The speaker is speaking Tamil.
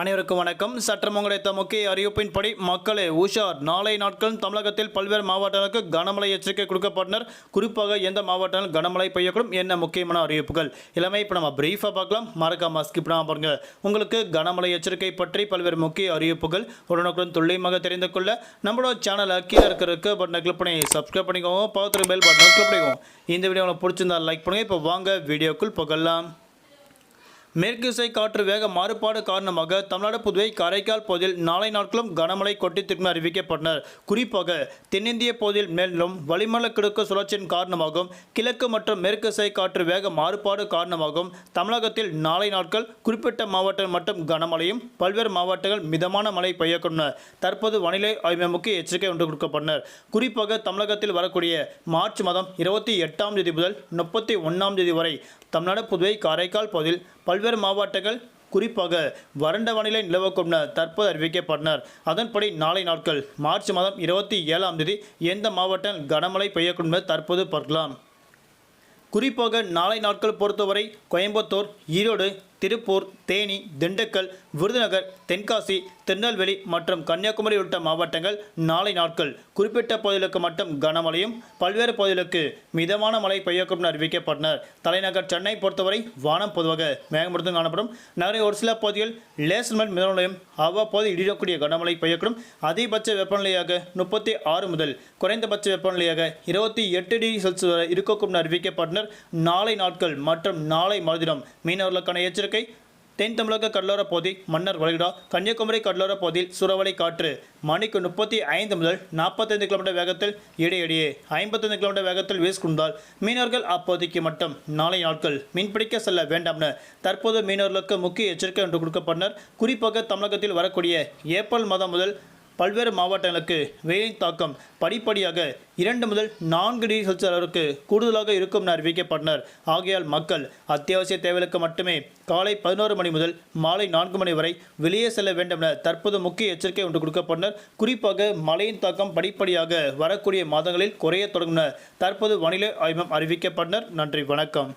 அனைவருக்கும் வணக்கம். சற்றம் கிடைத்த முக்கிய அறிவிப்பின்படி மக்களே உஷார். நாளை நாட்களும் தமிழகத்தில் பல்வேறு மாவட்டங்களுக்கு கனமழை எச்சரிக்கை கொடுக்கப்பட்டனர். குறிப்பாக எந்த மாவட்டங்கள் கனமழை பெய்யக்கூடும் என்ன முக்கியமான அறிவிப்புகள்? எல்லாமே இப்போ நம்ம பிரீஃபாக பார்க்கலாம். மறக்காம ஸ்கிப் பண்ணாம பாருங்க. உங்களுக்கு கனமழை எச்சரிக்கை பற்றி பல்வேறு முக்கிய அறிவிப்புகள் உடனுக்குடன் துல்லியமாக தெரிந்து கொள்ள நம்மளோட சேனல் கீழே இருக்கிறதுக்கு பட்டனை கிளிக் பண்ணி சப்ஸ்கிரைப் பண்ணிக்கோங்க. பக்கத்தில் பெல் பட்டனை கிளிக் பண்ணிக்கோங்க. இந்த வீடியோ உங்களுக்கு பிடிச்சிருந்தா லைக் பண்ணுங்கள் இப்போ வாங்க வீடியோக்குள் போகலாம். மேற்கு திசை காற்று வேக மாறுபாடு காரணமாக தமிழ்நாடு புதுவை காரைக்கால் பகுதியில் நாளை நாட்களும் கனமழை கொட்டித்திற்கும் அறிவிக்கப்பட்டனர். குறிப்பாக தென்னிந்திய பகுதியில் மேலும் வளிமண்டல கிழக்கு சுழற்சியின் காரணமாகவும் கிழக்கு மற்றும் மேற்கு திசை காற்று வேக மாறுபாடு காரணமாகவும் தமிழகத்தில் நாளை நாட்கள் குறிப்பிட்ட மாவட்டங்கள் மற்றும் கனமழையும் பல்வேறு மாவட்டங்கள் மிதமான மழை பெய்யக்கூடும். தற்போது வானிலை ஆய்வு முக்கிய எச்சரிக்கை ஒன்று கொடுக்கப்பட்டனர். குறிப்பாக தமிழகத்தில் வரக்கூடிய மார்ச் மாதம் இருபத்தி எட்டாம் தேதி முதல் முப்பத்தி ஒன்றாம் தேதி வரை தமிழ்நாடு புதுவை காரைக்கால் பகுதியில் பல்வேறு மாவட்டங்கள் குறிப்பாக வறண்ட வானிலை நிலவக்கும் தற்போது அறிவிக்கப்பட்டனர். அதன்படி நாளை நாட்கள் மார்ச் மாதம் இருபத்தி ஏழாம் தேதி எந்த மாவட்டம் கனமழை பெய்யக்கூடும் என தற்போது பார்க்கலாம். குறிப்பாக நாளை நாட்கள் பொறுத்தவரை கோயம்புத்தூர் ஈரோடு திருப்பூர் தேனி திண்டுக்கல் விருதுநகர் தென்காசி திருநெல்வேலி மற்றும் கன்னியாகுமரி உள்ளிட்ட மாவட்டங்கள் நாளை நாட்கள். குறிப்பிட்ட பகுதிகளுக்கு மட்டும் கனமழையும் பல்வேறு பகுதிகளுக்கு மிதமான மழை பெய்யக்கும் என அறிவிக்கப்பட்டனர். தலைநகர் சென்னை பொறுத்தவரை வானம் பொதுவாக மேகமூட்டத்துடன் காணப்படும். நகரின் ஒரு சில பகுதிகள் லேசர் மிதமலையும் அவ்வப்போது இடியக்கூடிய கனமழை பெய்யக்கூடும். அதிகபட்ச வெப்பநிலையாக முப்பத்தி ஆறு முதல் குறைந்தபட்ச வெப்பநிலையாக இருபத்தி எட்டு டிகிரி செல்சியஸ் வரை இருக்கக்கூடும் என அறிவிக்கப்பட்டனர். நாளை நாட்கள் மற்றும் நாளை மறுதினம் மீனவர்களுக்கான எச்சரிக்கை தென் தமிழக கடலோர பகுதி மன்னர் வளைகுடா கன்னியாகுமரி கடலோர பகுதியில் சூறாவளி காற்று மணிக்கு முப்பத்தி ஐந்து முதல் நாற்பத்தைந்து கிலோமீட்டர் வேகத்தில் இடையிடையே ஐம்பத்தைந்து கிலோமீட்டர் வேகத்தில் வீசிக்கொண்டால் மீனவர்கள் அப்போதைக்கு மட்டும் நாளை நாட்கள் மீன்பிடிக்க செல்ல வேண்டாம்னு தற்போது மீனவர்களுக்கு முக்கிய எச்சரிக்கை ஒன்று கொடுக்கப்பட்டனர் குறிப்பாக தமிழகத்தில் வரக்கூடிய ஏப்ரல் மாதம் முதல் பல்வேறு மாவட்டங்களுக்கு வெயிலின் தாக்கம் படிப்படியாக இரண்டு முதல் நான்கு டிகிரி செல்சியஸ் அளவிற்கு கூடுதலாக இருக்கும் என அறிவிக்கப்பட்டனர். ஆகையால் மக்கள் அத்தியாவசிய தேவைகளுக்கு மட்டுமே காலை பதினோரு மணி முதல் மாலை நான்கு மணி வரை வெளியே செல்ல வேண்டும் என தற்போது முக்கிய எச்சரிக்கை ஒன்று கொடுக்கப்பட்டனர். குறிப்பாக மழையின் தாக்கம் படிப்படியாக வரக்கூடிய மாதங்களில் குறையத் தொடங்கும் தற்போது வானிலை ஆய்வம் அறிவிக்கப்பட்டனர். நன்றி வணக்கம்.